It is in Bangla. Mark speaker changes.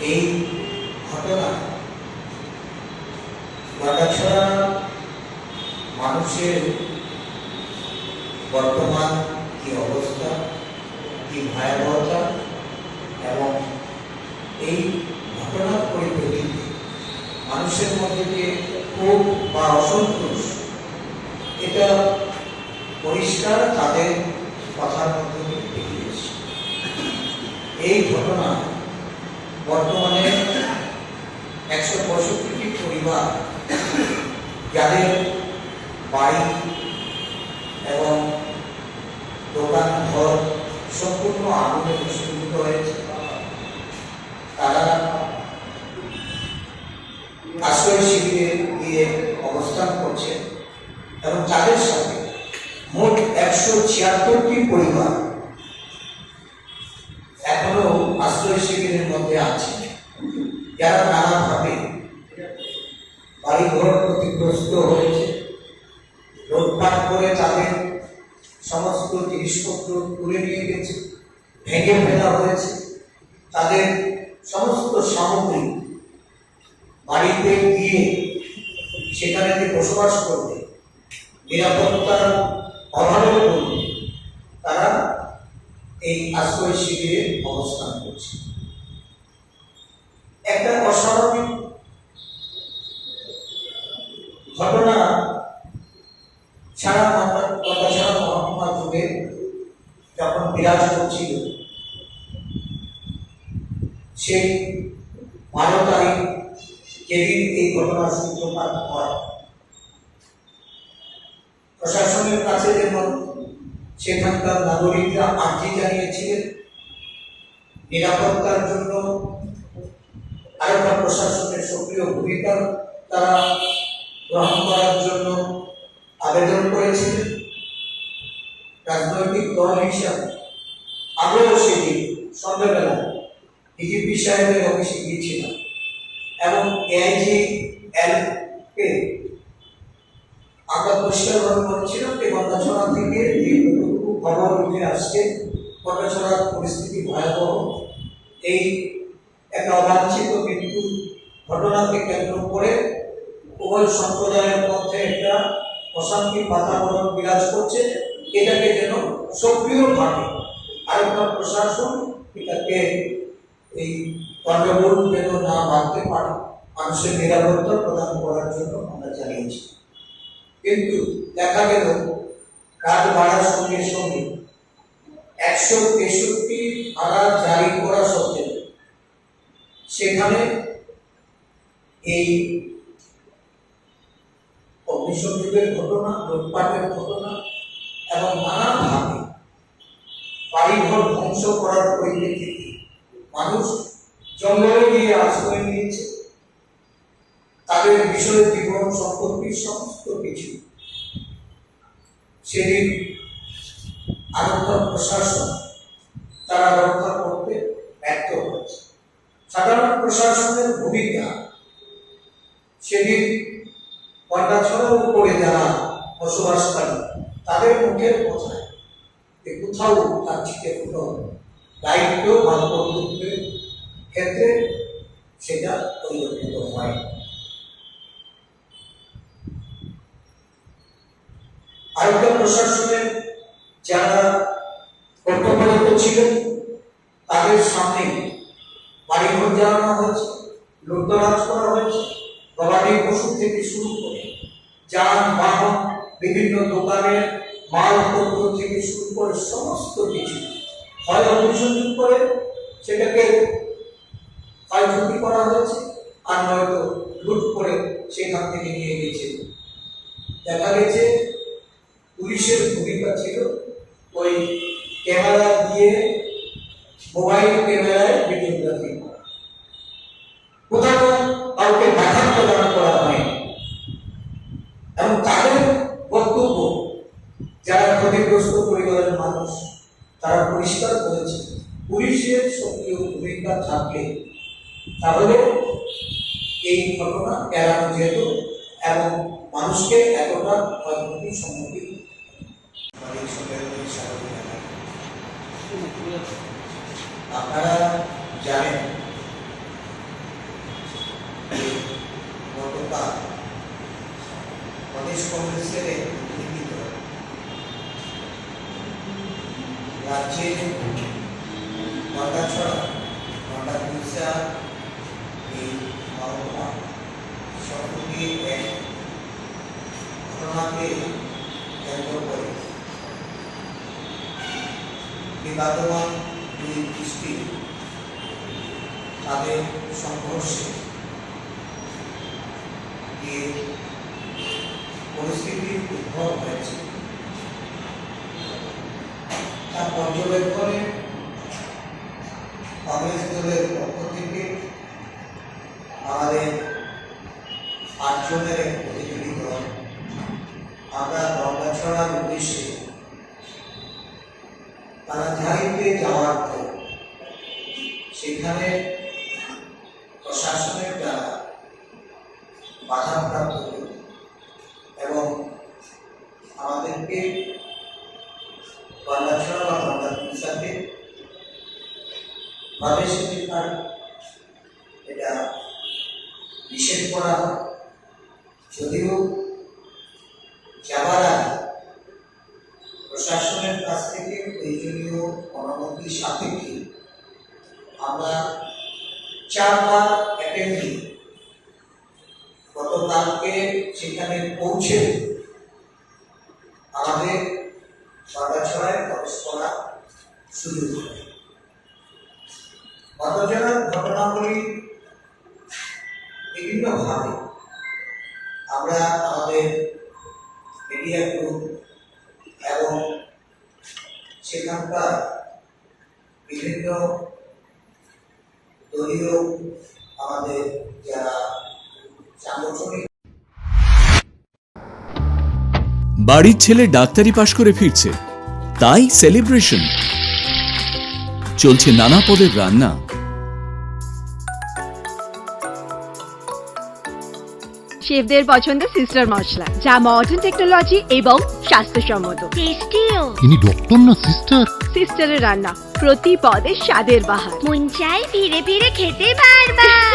Speaker 1: এই ঘটনা গড়াছড়া মানুষের বর্তমান কি অবস্থা, কি ভয়াবহতা এবং এই ঘটনার পরিপ্রেক্ষিতে মানুষের মধ্যে যে ক্ষোভ বা অসন্তোষ, এটা পরিষ্কার তাদের কথার মধ্যে এই ঘটনা বর্তমানে একশো পঁয়ষট্টিটি পরিবার যাদের বাড়ি এবং দোকান ঘর সম্পূর্ণ আগুনে ভূমিষ্ঠ হয়েছে। তারা আশ্রয় শিবিরে গিয়ে অবস্থান করছে এবং তাদের সাথে মোট একশো ছিয়াত্তরটি পরিবার শিবিরের মধ্যে আছে। যারা নানাভাবে বাড়িঘর ক্ষতিগ্রস্ত হয়েছে লুটপাট করে তাদের সমস্ত জিনিসপত্র তুলে নিয়ে গেছে, ভেঙে ফেলা হয়েছে। তাদের সমস্ত সামগ্রী বাড়িতে গিয়ে সেখানে যে বসবাস করবে, নিরাপত্তার অভাবের তারা এই আশ্রয় শিবিরে অবস্থান করছে। একটা অস্বাভাবিক ঘটনা সারা কথা সারা মহকুমা যুগে যখন বিরাজ করছিল, সেই বারো তারিখ যেদিন এই ঘটনার সূত্রপাত হয়, প্রশাসনের কাছে যেমন সেখানকার নাগরিকরা আর্জি জানিয়েছিলেন নিরাপত্তার জন্য। আরেকটা প্রশাসনের সক্রিয় ভূমিকা তারা গ্রহণ করার জন্য আবেদন করেছিলেন। রাজনৈতিক দল হিসাবে। আগেও সেদিন সন্ধ্যাবেলা ডিজিপি সাহেবের অফিসে গিয়েছিলাম এবং এআইজি এল কে আমরা পরিষ্কারভাবে বলেছিলাম যে গন্ডাছড়া থেকে যেটুকু খবর উঠে আসছে। গন্ডাছড়ার পরিস্থিতি ভয়াবহ। এই একটা অবাঞ্ছিত মৃত্যু ঘটনাকে কেন্দ্র করে উভয় সম্প্রদায়ের মধ্যে একটা অশান্তি বাতাবরণ বিরাজ করছে। এটাকে যেন সক্রিয়ভাবে আরেকটা প্রশাসন এটাকে এই গণ্ডগোল যেন না বাড়তে পারে, মানুষের নিরাপত্তা প্রদান করার জন্য আমরা জানিয়েছি। কিন্তু দেখা গেল কাজ বাড়ার সঙ্গে সঙ্গে একশো তেষট্টি ভাড়া জারি করা সত্ত্বেও সেখানে এই অগ্নিসংযোগের ঘটনা, লুটপাটের ঘটনা এবং নানাভাবে বাড়িঘর ধ্বংস করার পরিপ্রেক্ষিতে মানুষ জঙ্গলে গিয়ে আশ্রয় বিষয় জীবন সম্পত্তি সমস্ত কিছু। সেদিন আরক্ষা প্রশাসন তারা রক্ষা করতে ব্যর্থ হয়েছে। সাধারণ প্রশাসনের ভূমিকা সেদিন কন্যাছড়ার উপরে যারা বসবাসকারী তাদের মুখের কথায় যে কোথাও তার থেকে কোনো দায়িত্ব বা কর্তব্যের ক্ষেত্রে সেটা পরিবর্তিত হয় আরেকটা প্রশাসনের যারা কর্তব্যরত ছিলেন, তাদের সামনে বাড়িঘর জ্বালানো হয়েছে লুটতরাজ করা হয়েছে, গবাদি পশু থেকে শুরু করে যান, বাহন, বিভিন্ন দোকানের মালপত্র থেকে শুরু করে সমস্ত কিছু হয় অভিসংযোগ করে সেটাকে ক্ষয়ক্ষতি করা হয়েছে আর নয়তো লুট করে সেখান থেকে নিয়ে গেছে। দেখা গেছে পুলিশের ভূমিকা ছিল ওই ক্যামেরা দিয়ে মোবাইল ক্যামেরায় ভিডিওগ্রাফি করা। কোথাও কাউকে বাধা প্রদান করা হয় এবং তাদের বক্তব্য, যারা ক্ষতিগ্রস্ত পরিবারের মানুষ, তারা পরিষ্কার করেছে পুলিশের সক্রিয় ভূমিকা থাকলে তাহলে এই ঘটনা এড়ানো যেত এবং মানুষকে এতটা ক্ষয়ক্ষতির সম্মুখীন আপনারা জানেন গতকাল প্রদেশ কংগ্রেসের নেতৃত্ব রাজ্যের গন্ডাছড়া পুলিশা এই মহকুমা সম্পর্কে এক ঘটনাকে কেন্দ্র করে বিবাদমান দুই গোষ্ঠী তাদের সংঘর্ষে যে পরিস্থিতির উদ্ভব হয়েছে। তার পর্যবেক্ষণে কংগ্রেস দলের পক্ষ থেকে আমাদের আটজনের এক দল আমরা গঙ্গাছড়ার উদ্দেশ্যে কানাঝাড়িতে যাওয়ার পর সেখানে প্রশাসনের দ্বারা বাধাপ্রাপ্ত হই এবং আমাদেরকে গন্ডাছড়া বা পুলিশাকে প্রবেশ প্রশাসনের কাছ থেকে প্রয়োজনীয় অনুমতি সাপেক্ষে আমরা চারবার অ্যাটেন্ডিং গতকালকে সেখানে পৌঁছে আমাদের বাগাছড়ায় প্রবেশ করা শুরু হয়। গতজনের ঘটনাগুলি বিভিন্নভাবে আমরা আমাদের মিডিয়া গ্রুপ সেখানকার বিভিন্ন দলীয় আমাদের যারা সাংগঠনিক
Speaker 2: বাড়ির ছেলে ডাক্তারি পাশ করে ফিরছে। তাই সেলিব্রেশন চলছে নানা পদের রান্না।
Speaker 3: শেফদের পছন্দের সিস্টার মশলা যা মডার্ন টেকনোলজি এবং স্বাস্থ্যসম্মত।
Speaker 4: টেস্টিও
Speaker 5: ইনি ডক্টর না সিস্টার?
Speaker 3: সিস্টারের রান্না প্রতি পদে স্বাদের বাহার।
Speaker 4: মন চাই ফিরে ফিরে খেতে বারবার।